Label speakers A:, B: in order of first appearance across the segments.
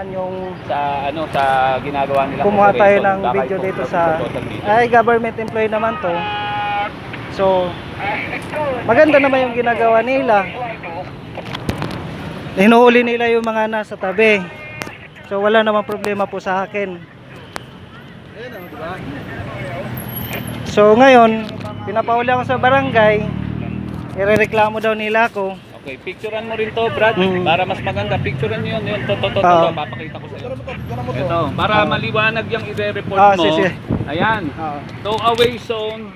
A: kailangan yung
B: sa ano sa ginagawa nila
A: kumuha tayo ng video dito sa ay government employee naman to. So maganda naman yung ginagawa nila. Hinuhuli nila yung mga nasa tabi. So wala namang problema po sa akin. So ngayon, pinapauli ako sa barangay. Irereklamo daw nila ako.
B: Okay, picturean mo rin to, Brad,
A: Mm.
B: para mas maganda. Picturean niyo 'yun, 'yun. To, to, to, to, to. papakita ko sa iyo. Ito, para
A: Oo.
B: maliwanag yung i-report
A: Ah,
B: mo.
A: sige, sige.
B: Ayan.
A: Oo.
B: Tow away zone,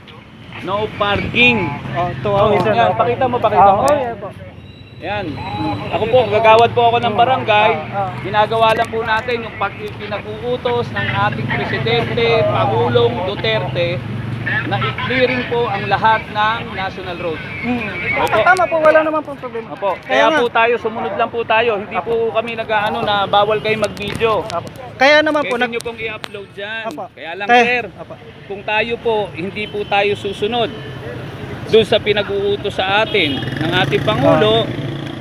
B: no parking.
A: Oh, to
B: Oh,
A: away
B: yan, pakita mo, pakita mo.
A: Oh, yeah po.
B: Yan. Ako po, gagawad po ako ng barangay.
A: Ah, ah.
B: Ginagawa lang po natin yung pag pinag-uutos ng ating presidente, Pangulong Duterte, na i-clearing po ang lahat ng national road.
A: Hmm.
B: Opo.
A: Tama po, wala naman pong problema.
B: Opo,
A: Kaya
B: kaya
A: nga.
B: po tayo, sumunod lang po tayo. Hindi po kami nag-ano na bawal kayo mag-video.
A: Apo. Kaya naman po,
B: Pwede
A: nag...
B: nyo pong i-upload dyan.
A: Apo.
B: Kaya lang
A: Kaya-
B: sir,
A: Apo.
B: kung tayo po, hindi po tayo susunod doon sa pinag-uutos sa atin ng ating Pangulo,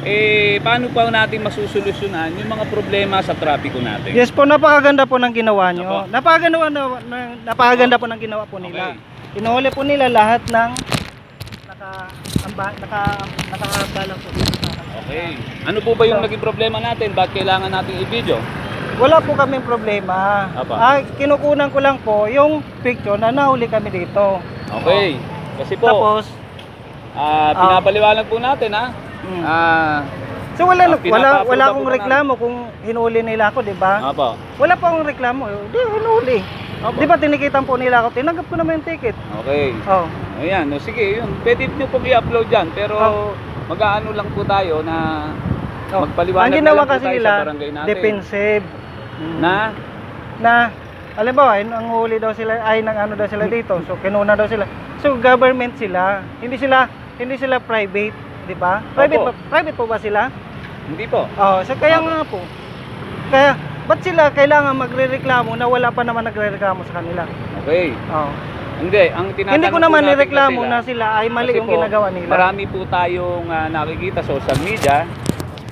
B: eh, paano pa natin masusolusyonan yung mga problema sa trapiko natin?
A: Yes po, napakaganda po ng ginawa nyo.
B: Apo.
A: Napakaganda, na, na, napakaganda po ng ginawa po nila. Inuhuli po nila lahat ng naka amba, naka nakahanda lang po.
B: Okay. Ano po ba yung naging problema natin? Bakit kailangan nating i-video?
A: Wala po kaming problema.
B: Apa.
A: Ah, kinukunan ko lang po yung picture na nahuli kami dito.
B: Okay. Kasi po,
A: Tapos,
B: ah, pinapaliwanag po natin ha.
A: Mm.
B: Ah,
A: so wala
B: ah,
A: wala
B: pinapa-approve
A: wala
B: na
A: akong
B: po
A: reklamo kung hinuli nila ako, 'di ba?
B: Apo.
A: Wala pa akong reklamo. eh. Di hinuli. Di ba tinikitan po nila ako? Tinanggap ko naman yung ticket.
B: Okay.
A: Oh.
B: Ayan, no, sige, yun. Pwede nyo pong i-upload dyan, pero
A: Oh.
B: mag-aano lang po tayo na
A: Oh.
B: magpaliwanag
A: Ang
B: na
A: ginawa
B: lang po
A: kasi
B: tayo
A: nila,
B: sa barangay natin.
A: defensive.
B: Na,
A: na alam ba, ay, ang huli daw sila ay nang ano daw sila dito. So kinuna daw sila. So government sila. Hindi sila hindi sila private, di ba? Private
B: Opo.
A: ba, private po ba sila?
B: hindi po.
A: Oh, so kaya nga po. Kaya ba't sila kailangan magrereklamo na wala pa naman nagrereklamo sa kanila?
B: Okay.
A: Oh.
B: Hindi, ang tinatanong
A: Hindi ko
B: po
A: naman
B: natin
A: nireklamo na sila ay mali
B: kasi
A: yung
B: po,
A: ginagawa nila.
B: Marami po tayong ah, nakikita sa social media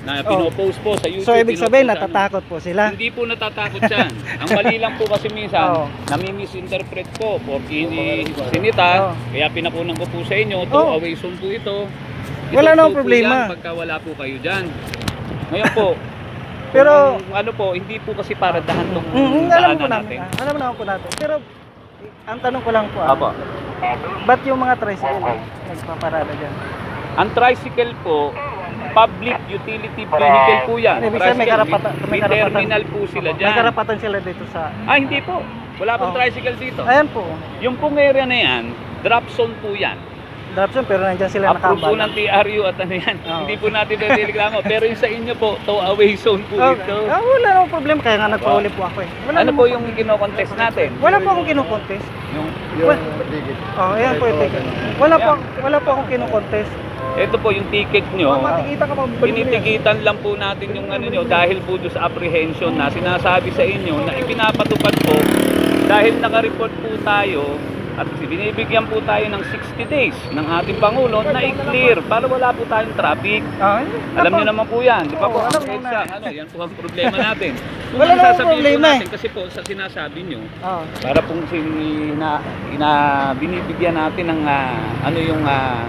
B: na
A: Oh.
B: pinopost po sa YouTube.
A: So ibig sabihin
B: pinopost sa ano.
A: natatakot po sila.
B: Hindi po natatakot yan. Ang mali lang po kasi minsan,
A: Oo.
B: nami-misinterpret po for ini sinita,
A: Oo.
B: kaya pinakunan ko po sa inyo, to
A: Oo.
B: away zone po ito.
A: Wala
B: Ito
A: namang
B: po
A: problema.
B: yan Pagka wala po kayo dyan. Ngayon po,
A: Pero-
B: kung ano po, hindi po kasi para dahan tong
A: Mm, alam
B: daanan
A: po namin.
B: natin.
A: ah, Alam naman po natin. Pero ang tanong ko lang po, ah,
B: Apo.
A: ba't yung mga tricycle nagpaparada dyan?
B: Ang tricycle po, public utility vehicle po yan.
A: Ibig sabihin, may
B: Tricycle,
A: karapatan- may karapatan.
B: terminal po sila
A: May
B: dyan.
A: karapatan sila dito sa...
B: Ah, hindi po. Wala pong
A: Oh.
B: tricycle dito.
A: Ayan po,
B: Yung pong area na yan, drop zone po yan.
A: Drop zone pero nandyan sila
B: Approve po
A: nakabala.
B: ng TRU at ano yan.
A: Oo.
B: Hindi po natin reklamo. Pero yung sa inyo po, tow away zone po
A: Oh,
B: ito.
A: ah, wala namang problema kaya nga nagpahuli po ako eh. Wala
B: Ano po yung kino-contest natin?
A: Wala po akong kinukontest.
B: Yung,
A: Wala. Oh, ayan po yung ticket. Wala po, wala po akong kinukontest.
B: ito po yung ticket nyo.
A: Matikita ka pa.
B: Tinitigitan lang po natin yung ano nyo dahil po doon sa apprehension na sinasabi sa inyo na ipinapatupad po dahil nakareport po tayo at binibigyan po tayo ng 60 days ng ating Pangulo na i-clear para wala po tayong traffic.
A: Ah,
B: Alam niyo naman po yan, di ba po?
A: Oo, alam ko na.
B: ano, yan po ang problema natin. Kung
A: Wala
B: ang
A: namang
B: sasabihin po
A: problema eh.
B: natin, kasi po sa sinasabi nyo,
A: Oh.
B: para pong sina, ina, binibigyan natin ng ah, ano yung ah,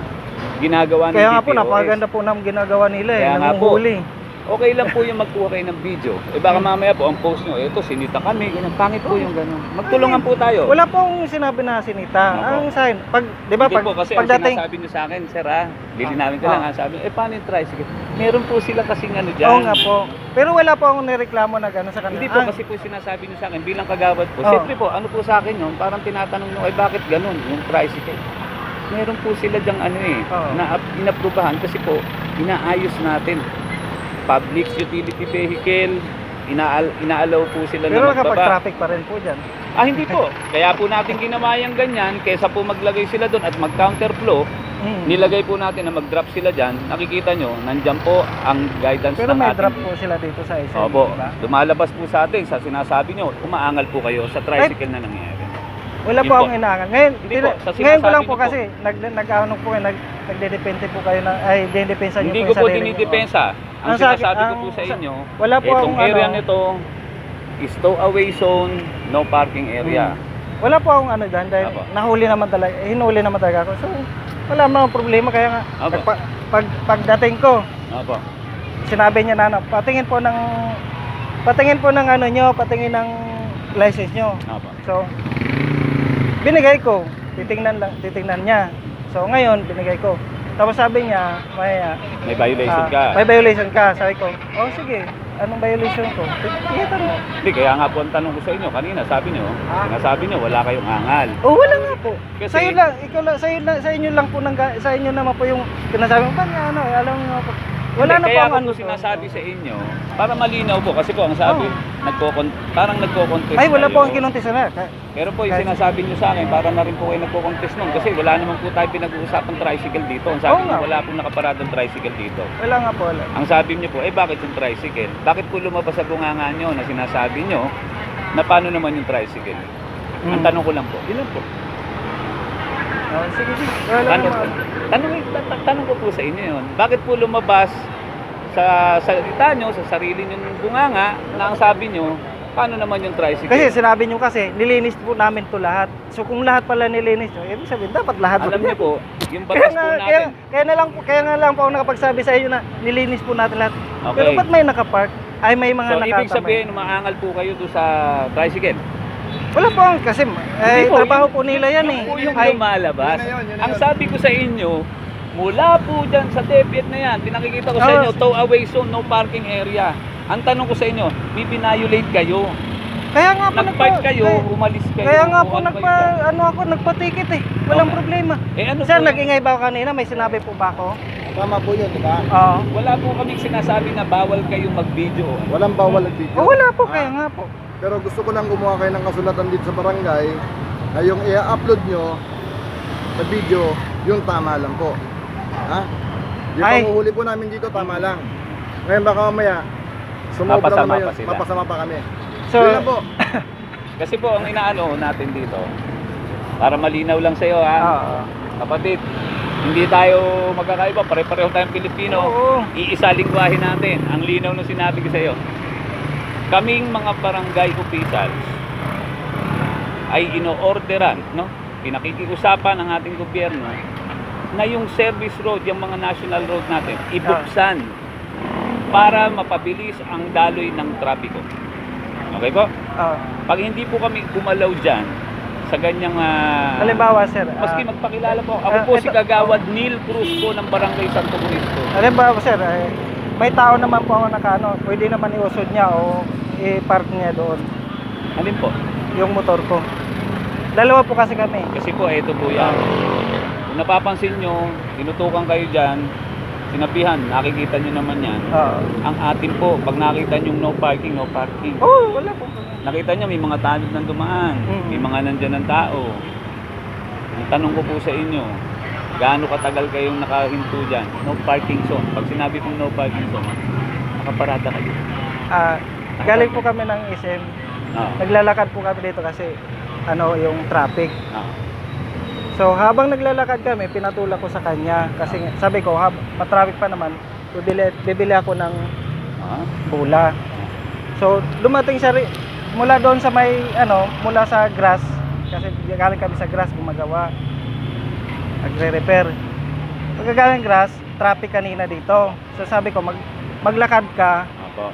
B: ginagawa ng
A: Kaya nga po,
B: DPOS.
A: napakaganda po ng ginagawa nila eh.
B: Kaya nga po.
A: Nanguhuli.
B: Okay lang po yung magkuha kayo ng video. Eh baka mamaya po ang post nyo, eto sinita kami, ganyan. Pangit po yung gano'n. Magtulungan po tayo.
A: Wala po akong sinabi na sinita.
B: Opo.
A: Ang sign, pag, di ba,
B: Hindi
A: pag,
B: po kasi ang
A: pagdating,
B: sinasabi nyo sa akin, sir ah, lilinawin ko
A: Ah.
B: lang ha, sabi nyo, eh paano yung tricycle? Meron po sila kasing ano dyan.
A: oo nga po. Pero wala po akong nireklamo na gano'n sa kanila.
B: Hindi po
A: Ah,
B: kasi po sinasabi nyo sa akin bilang kagawad po.
A: Oh.
B: Siyempre po, ano po sa akin yun, parang tinatanong nyo, ay bakit ganun yung tricycle? Meron po sila dyang ano eh,
A: Oo.
B: na inaprubahan kasi po, inaayos natin. Public utility vehicle, inaal inaalaw po sila
A: pero
B: na
A: kapag
B: magbaba.
A: traffic pa rin po dyan.
B: Ah, hindi po. Kaya po natin ginawa yung ganyan, kesa po maglagay sila doon at mag-counterflow,
A: Mm.
B: nilagay po natin na mag-drop sila dyan. Nakikita nyo, nandyan po ang guidance
A: Pero
B: ng
A: may
B: ating
A: drop po sila dito sa isa.
B: Opo,
A: Diba?
B: lumalabas po sa atin sa sinasabi nyo, umaangal po kayo sa tricycle na nangyayari.
A: Wala
B: Yun
A: po akong inaangal. Ngayon,
B: Hindi po, sa
A: ngayon ko lang
B: sinasabi
A: po
B: niyo po.
A: kasi nag nag ano po nag nagdedepende po kayo na ay dinedepensa niyo
B: Hindi
A: po
B: ko
A: yung
B: po
A: sarili niyo.
B: dinidepensa. Ang
A: Ang sa
B: sinasabi ko
A: ang
B: po sa
A: sa-
B: inyo,
A: Wala po
B: itong
A: akong
B: area
A: ano.
B: nito is away zone, no parking area.
A: Wala po akong ano dyan dahil
B: Apo.
A: nahuli naman talaga, eh, hinuli naman talaga ako. So, wala namang problema kaya nga
B: Apo.
A: pag pagdating ko,
B: Opo.
A: sinabi niya na ano, patingin po ng patingin po ng ano nyo, patingin ng license nyo.
B: Opo.
A: So, binigay ko, titingnan lang, titingnan niya. So, ngayon binigay ko. Tapos sabi niya, may ah,
B: May violation
A: ah,
B: ka.
A: May violation ka. Sabi ko, oh sige, anong violation ko? Tikitan mo.
B: Hindi, kaya nga po ang tanong ko sa inyo kanina, sabi nyo, sinasabi nyo, wala kayong angal.
A: Oh, wala nga po.
B: Kasi-
A: Sa'yo lang, ikaw lang, sa'yo lang, sa inyo lang po nang sa inyo naman po yung sinasabi mo, "Bakit ano, alam niyo po." Wala na po ang ano.
B: sinasabi sa inyo, para malinaw po, kasi po ang sabi,
A: Oh.
B: nagkokon, parang nagko-contest
A: Ay, wala po ang kinuntis na.
B: Pero po, yung sinasabi nyo sa akin, para na rin po kayo nagko-contest nun. Kasi wala naman po tayo pinag-uusapang tricycle dito. Ang sabi nyo,
A: nga.
B: wala pong nakaparadang tricycle dito.
A: Wala nga po, wala.
B: Ang sabi nyo po, eh bakit yung tricycle? Bakit po lumabas sa bunganga nyo na sinasabi nyo na paano naman yung tricycle? Ang
A: Mm.
B: tanong ko lang po, lang po.
A: Oh, sige, sige. Wala
B: Tanong, tanong, ta- tanong ko po sa inyo yun. Bakit po lumabas sa salita nyo, sa sarili nyo ng bunganga, na ang sabi nyo, paano naman yung tricycle?
A: Kasi sinabi niyo kasi, nilinis po namin to lahat. So kung lahat pala nilinis nyo, ibig sabihin, dapat lahat.
B: Alam niyo po, yung
A: kaya
B: batas
A: nga,
B: po
A: kaya,
B: natin,
A: kaya na lang po, kaya nga lang po ako nakapagsabi sa inyo na nilinis po natin lahat.
B: Okay.
A: Pero ba't may nakapark? Ay may mga
B: so ibig
A: nakatamay.
B: sabihin, maangal po kayo doon sa tricycle.
A: Wala po kasi ay,
B: po,
A: trabaho
B: yun-
A: po nila yan eh.
B: Yung
A: Ay,
B: lumalabas.
C: Yun yun, yun
B: Ang sabi ko sa inyo, mula po dyan sa DepEd na yan, pinakikita ko sa
A: Oo.
B: inyo, tow away zone, no parking area. Ang tanong ko sa inyo, may binayolate kayo.
A: kaya nga po nagpa-
B: kayo,
A: kaya-
B: umalis kayo.
A: Kaya nga po
B: ano
A: nagpa ano ako nagpa-ticket eh. Walang
B: Okay.
A: problema.
B: Eh ano
A: Sir, nag-ingay ba kanina? May sinabi po ba ako?
C: Tama po yun, di ba?
A: Oo.
B: wala po kaming sinasabi na bawal kayo mag-video.
C: Walang bawal ang video.
A: Oh, wala po,
C: Ah,
A: kaya nga po.
C: Pero gusto ko lang gumawa kayo ng kasulatan dito sa barangay na yung i-upload nyo sa video, yung tama lang po. Ha? Yung
A: Ay.
C: panguhuli po namin dito, tama lang. Ngayon baka mamaya, sumobra
B: Mapasama
C: naman
B: pa
C: yun,
B: sila.
C: mapasama pa kami.
A: So,
C: Yun lang po.
B: Kasi po, ang inaano natin dito, para malinaw lang sa'yo ha,
A: oo.
B: kapatid, hindi tayo magkakaiba, pare-pareho tayong Pilipino.
A: Oo.
B: iisa lingwahe natin. Ang linaw ng sinabi ko sa iyo. Kaming mga barangay officials ay ino-orderan, no? Pinakikiusapan ng ating gobyerno na yung service road, yung mga national road natin, ibuksan para mapabilis ang daloy ng trapiko. Okay po?
A: Oo.
B: Pag hindi po kami gumalaw dyan sa ganyang ah,
A: Halimbawa, sir. ah,
B: maski magpakilala po. Ako
A: ah,
B: po
A: ito-
B: si Kagawad Neil Cruz po ng Barangay Santo Cristo.
A: halimbawa, sir, eh, may tao naman po ako nakano, pwede naman iusod niya o i-park niya doon
B: Alin po?
A: yung motor ko. Dalawa po kasi kami.
B: Kasi po, ito po yan. Kung napapansin nyo, tinutukan kayo dyan, sinabihan, nakikita nyo naman yan.
A: Oo.
B: Ang atin po, pag nakita nyo no parking, no parking.
A: Oh, wala po.
B: Nakita nyo, may mga tanod ng dumaan.
A: Mm.
B: May mga nandyan ng tao. Ang tanong ko po sa inyo, gaano katagal kayong nakahinto dyan? No parking zone. Pag sinabi kong no parking zone, nakaparada kayo.
A: Ah, galing po kami ng SM.
B: Ah,
A: Naglalakad po kami dito kasi ano yung traffic.
B: ah.
A: So habang naglalakad kami, pinatulak ko sa kanya kasi nga- sabi ko, hab matraffic pa naman, bibili, bibili ako ng
B: Ah,
A: pula. So dumating siya ri- mula doon sa may ano, mula sa grass kasi galing kami sa grass gumagawa. Nagre-repair. Pagkagaling grass, traffic kanina dito. So sabi ko, mag maglakad ka,
B: Opo.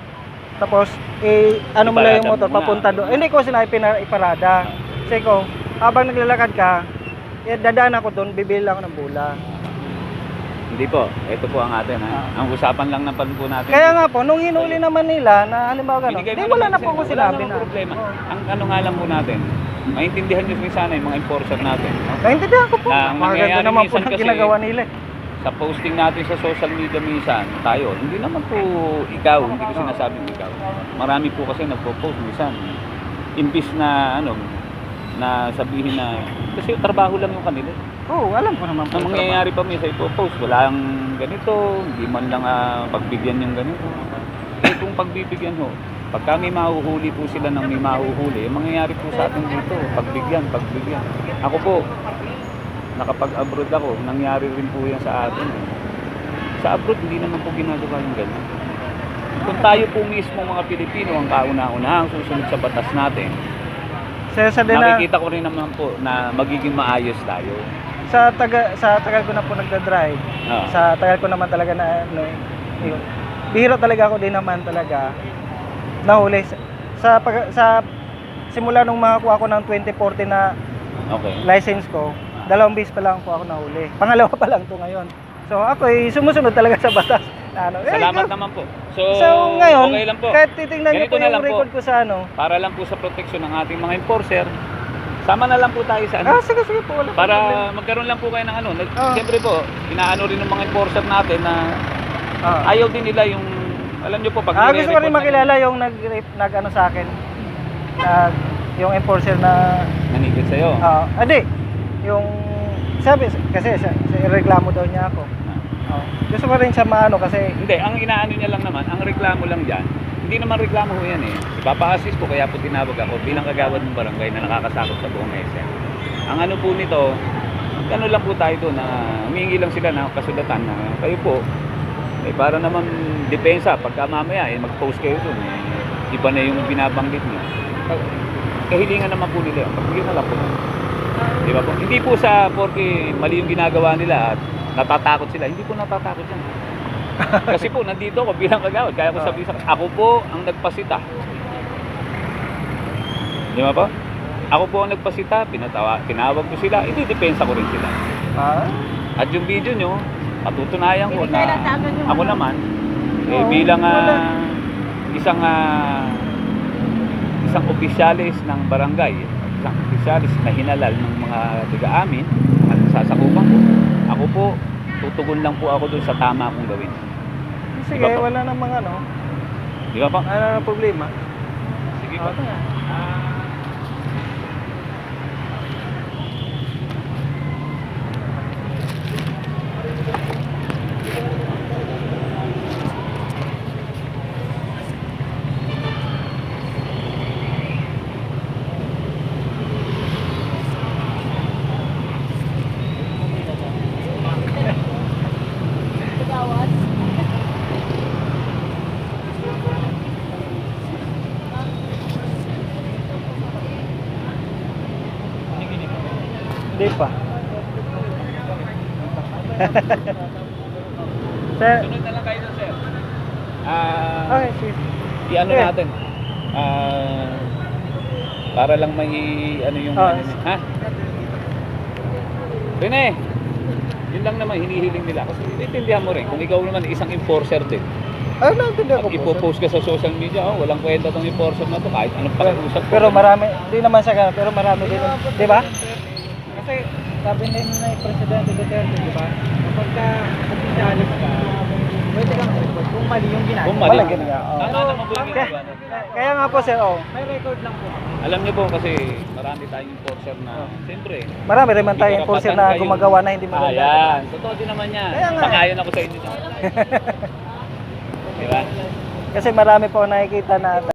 A: tapos eh, ano mo lang yung motor
B: mo muna.
A: papunta doon. Hindi ko sinabi pina- iparada. Kasi ko, habang naglalakad ka, eh, dadaan ako doon, bibili lang ako ng bula.
B: Hindi po. Ito po ang atin. Ha? Ang usapan lang ng pan po natin.
A: Ah. Kaya nga po, nung hinuli naman nila na halimbawa gano'n, di
B: mo
A: wala
B: naman
A: na po
B: wala
A: sinabi na.
B: problema. Ang ano nga lang po natin, maintindihan nyo rin sana yung mga enforcer natin. no?
A: Naintindihan ko po.
B: Na ang
A: Maganda
B: nangyayari
A: naman po
B: minsan
A: ng
B: kasi-
A: ginagawa nila. eh.
B: Sa posting natin sa social media minsan, tayo, hindi naman po ikaw, hindi ko sinasabing ikaw. Marami po kasi nagpo-post minsan. Imbis na ano, na sabihin na, kasi trabaho lang yung kanila.
A: Oo, alam ko naman.
B: Ang mangyayari pa minsan, ipo-post, wala ang ganito, hindi man lang ah, pagbigyan yung ganito. Eh kung pagbibigyan ho, Pagka may mahuhuli po sila ng may mahuhuli, ang mangyayari po sa atin dito, pagbigyan, pagbigyan. Ako po, nakapag-abroad ako, nangyari rin po yan sa atin. eh. Sa abroad, hindi naman po ginagawa yung ganyan. Kung tayo po mismo mga Pilipino ang kauna-unahang susunod sa batas natin,
A: Sa, sa, din na,
B: nakikita ko rin naman po na magiging maayos tayo.
A: sa, taga, sa tagal ko na po nagda-drive,
B: Ah.
A: sa tagal ko naman talaga na ano, yun. Bihira talaga ako din naman talaga nahuli sa sa, pag, sa simula nung makakuha ko ng 2014 na
B: Okay.
A: license ko, dalawang beses pa lang po ako nahuli. Pangalawa pa lang to ngayon. So ako ay sumusunod talaga sa batas. Ano, eh,
B: Salamat
A: ikaw-
B: naman po. So,
A: So ngayon,
B: okay lang po.
A: kahit titingnan niyo po
B: na
A: yung
B: lang po.
A: record ko sa ano.
B: Para lang po sa proteksyon ng ating mga enforcer, sama na lang po tayo sa ano.
A: Ah, sige, sige po. Wala
B: Para
A: problema.
B: magkaroon lang po kayo ng ano. Nag-
A: Ah.
B: Siyempre po, inaano rin ng mga enforcer natin na
A: Ah.
B: ayaw din nila yung, alam nyo po, pag
A: Ah, gusto ko rin makilala yung nag, nag ano sa akin. Nag, yung enforcer na
B: Nanigit sa'yo.
A: Ah, hindi. Yung sabi kasi sa, sa reklamo daw niya ako. Oh. Gusto ko rin siya maano kasi
B: Hindi, ang inaano niya lang naman, ang reklamo lang dyan, hindi naman reklamo ko yan eh. Ipapa-assist ko kaya po tinawag ako bilang kagawad ng barangay na nakakasakot sa buong SM. Ang ano po nito, ano lang po tayo doon na humingi lang sila ng kasulatan na kayo po, eh para naman depensa pagka mamaya eh mag-post kayo doon eh, iba na yung binabanggit niyo. Kahilingan naman po nila, pagbigyan na lang po. Di ba po? Hindi po sa porque mali yung ginagawa nila at natatakot sila. Hindi po natatakot yan. Kasi po, nandito ako bilang kagawad. Kaya ko
A: Ah.
B: sabihin sa ako po ang nagpasita. Di ba po? Ako po ang nagpasita, pinatawa, tinawag ko sila, hindi depensa ko rin sila.
A: ah,
B: At yung video nyo, patutunayan ko na ako naman, eh, bilang ah,
A: wala.
B: isang ah, isang opisyalis ng barangay, isang opisyalis na hinalal ng mga tiga-amin at sasakupan ko, ako po, tutugon lang po ako dun sa tama kong gawin.
A: sige,
B: Iba po.
A: wala namang ano.
B: Di ba po?
A: Ano na problema?
B: Sige po.
A: Okay. Hindi pa. Sir,
B: Sunod na lang kayo dun, sir. Ah,
A: okay, sige.
B: i-ano
A: Okay.
B: natin. Ah, para lang may ano yung
A: Ah.
B: ano, ha? Rene, yun lang naman hinihiling nila kasi intindihan mo rin kung ikaw naman isang enforcer din.
A: Ah, naintindihan ko po. sir.
B: ipopost ka sa social media, oh, walang kwenta tong enforcer na to kahit anong pakiusap. ko.
A: Pero marami, di naman sa ganun, pero marami din, di ba? Kasi sabi na yung Presidente Duterte, di ba? Kapag ka opisyalis ka, pwede kang report kung mali yung ginagawa.
B: Kung mali. Po yung
A: Kaya,
B: ginagawa nila.
A: kaya nga po sir, oh. May record lang po.
B: Alam niyo po kasi marami tayong enforcer na siyempre.
A: Marami rin man
B: hindi
A: tayo enforcer na gumagawa na hindi
B: Ah,
A: maganda.
B: yan. Totoo din naman yan.
A: Kaya nga.
B: Sangayon ako sa inyo. Di ba?
A: Kasi marami po nakikita na